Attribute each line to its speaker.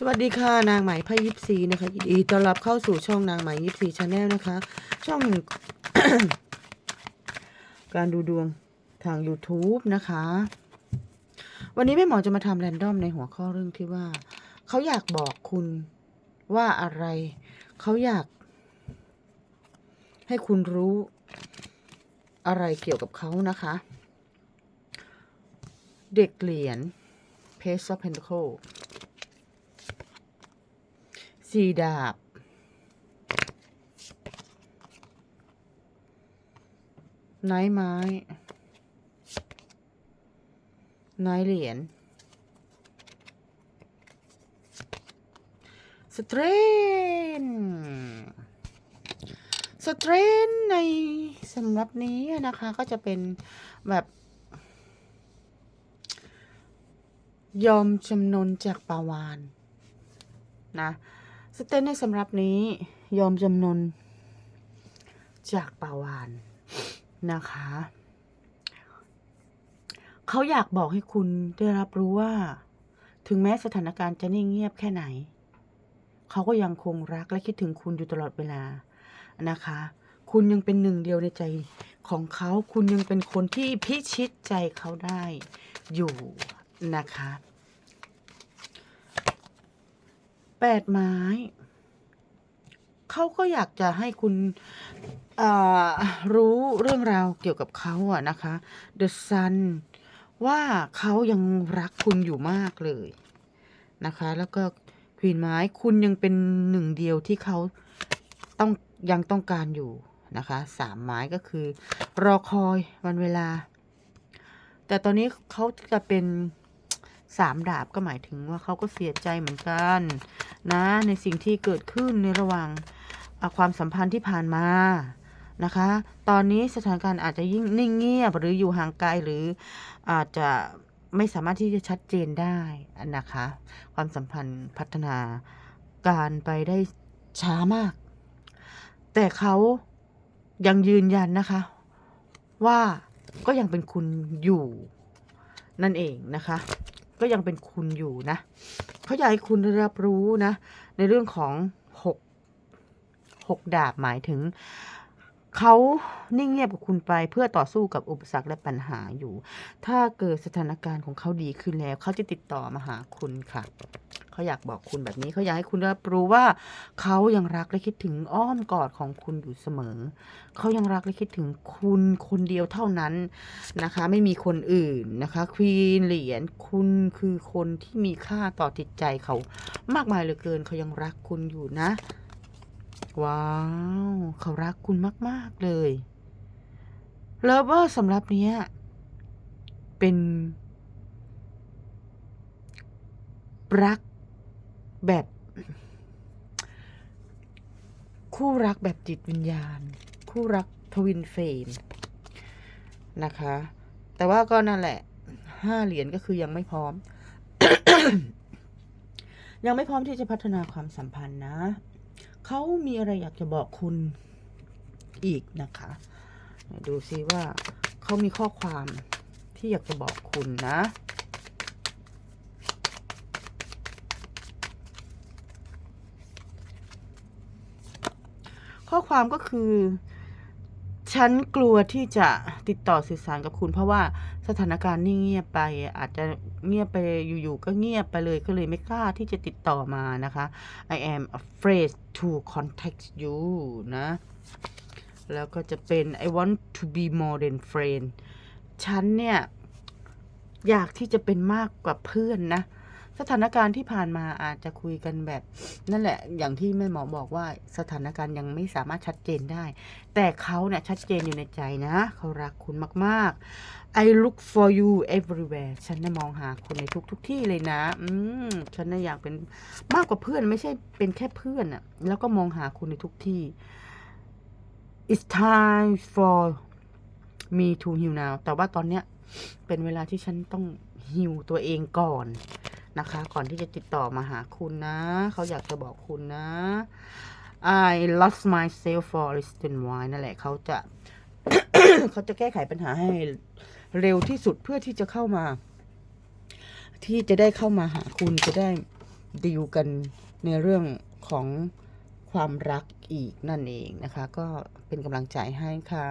Speaker 1: สวัสดีค่ะนางไหมไพ่ยิปซีนะคะยินดีต้อนรับเข้าสู่ช่องนางไหมยิปซีชาแนลนะคะ ช่อง การดูดวงทาง YouTube นะคะ วันนี้แม่หมอจะมาทำแรนดอมในหัวข้อเรื่องที่ว่า เขาอยากบอกคุณว่าอะไร เขาอยาก ให้คุณรู้อะไรเกี่ยวกับเขานะคะ เด็กเหรียญ Page of Pentacle สี่ดาบไม้ไม้ไม้เหรียญ สเตรน สเตรนในสำหรับนี้นะคะก็จะเป็นแบบยอมจำนนจากปาวานนะ สเตนในสำหรับนี้ยอมจำนนจากปาวานนะคะ เขาอยากบอกให้คุณได้รับรู้ว่า ถึงแม้สถานการณ์จะนิ่งเงียบแค่ไหน เขาก็ยังคงรักและคิดถึงคุณอยู่ตลอดเวลานะคะ คุณยังเป็นหนึ่งเดียวในใจของเขา คุณยังเป็นคนที่พิชิตใจเขาได้อยู่นะคะ แปดไม้ เขาก็อยากจะให้คุณอ่ารู้เรื่องราวเกี่ยวกับเขาอะนะคะ The Sun ว่าเขายังรักคุณอยู่มากเลยนะคะ แล้วก็ควีนไม้คุณยังเป็นหนึ่งเดียวที่เขาต้องยังต้องการอยู่นะคะสามไม้ก็คือ รอคอยวันเวลา แต่ตอนนี้เขาจะเป็น สามดาบก็หมายถึงว่าเขาก็เสียใจเหมือนกัน นะ ในสิ่งที่เกิดขึ้นในระหว่างความสัมพันธ์ที่ผ่านมานะคะ ตอนนี้สถานการณ์อาจจะยิ่งนิ่งเงียบหรืออยู่ห่างไกลหรืออาจจะไม่สามารถที่จะชัดเจนได้นะคะ ความสัมพันธ์พัฒนาการไปได้ช้ามาก แต่เขายังยืนยันนะคะ ว่าก็ยังเป็นคุณอยู่นั่นเองนะคะ ก็ยังเป็นคุณอยู่นะเขาอยากให้คุณรับรู้นะ ในเรื่องของหกหกดาบหมายถึงเขานิ่งเงียบกับคุณไปเพื่อต่อสู้กับอุปสรรคและปัญหาอยู่ ถ้าเกิดสถานการณ์ของเขาดีขึ้นแล้วเขาจะติดต่อมาหาคุณค่ะ เขาอยากบอกคุณแบบนี้เขาอยากให้คุณรับรู้ว่าเขายังรักและคิดถึงอ้อมกอดของคุณอยู่เสมอ เขายังรักและคิดถึงคุณคนเดียวเท่านั้นนะคะ ไม่มีคนอื่นนะคะควีนเหรียญคุณคือคนที่มีค่าต่อจิตใจเขามากมายเหลือเกินเขายังรักคุณอยู่นะ ว้าว เขารักคุณมาก ๆ เลยเลเวอร์สำหรับเนี้ยเป็นรัก แบบ คู่รักแบบจิตวิญญาณ คู่รักทวินเฟมนะคะ แต่ว่าก็นั่นแหละห้าเหรียญก็คือยังไม่พร้อม ยังไม่พร้อมที่จะพัฒนาความสัมพันธ์นะ เขามีอะไรอยากจะบอกคุณอีกนะคะ ดูซิว่าเขามีข้อความที่อยากจะบอกคุณนะ ข้อความก็คือ ฉันกลัวที่จะติดต่อสื่อสารกับคุณ เพราะว่าสถานการณ์นิ่เงียบไป อาจจะเงียบไปอยู่ๆก็เงียบไปเลยก็เลยไม่กล้าที่จะติดต่อมานะคะ I am afraid to contact you นะ แล้วก็จะเป็น I want to be more than friend ฉันเนี่ย อยากที่จะเป็นมากกว่าเพื่อนนะ สถานการณ์ที่ผ่านมาอาจจะคุยกันแบบ นั่นแหละ อย่างที่แม่หมอบอกว่าสถานการณ์ยังไม่สามารถชัดเจนได้ แต่เขาเนี่ยชัดเจนอยู่ในใจนะ เขารักคุณมาก ๆ I look for you everywhere ฉันน่ะมองหาคุณในทุกๆทที่เลยนะ อืมฉันน่ะอยากเป็นมากกว่าเพื่อนไม่ใช่เป็นแค่เพื่อนอะแล้วก็มองหาคุณในทุกที่ It's time for me to heal now แต่ว่าตอนเนี้ยเป็นเวลาที่ฉันต้องฮิวตัวเองก่อน นะคะ ก่อนที่จะติดต่อมาหาคุณนะ เขาอยากจะบอกคุณนะ I lost myself for reason why นั่นแหละเขาจะ เขาจะแก้ไขปัญหาให้เร็วที่สุดเพื่อที่จะเข้ามา ที่จะได้เข้ามาหาคุณจะได้ดีลกันในเรื่องของความรักอีกนั่นเองนะคะ ก็เป็นกำลังใจให้ค่ะ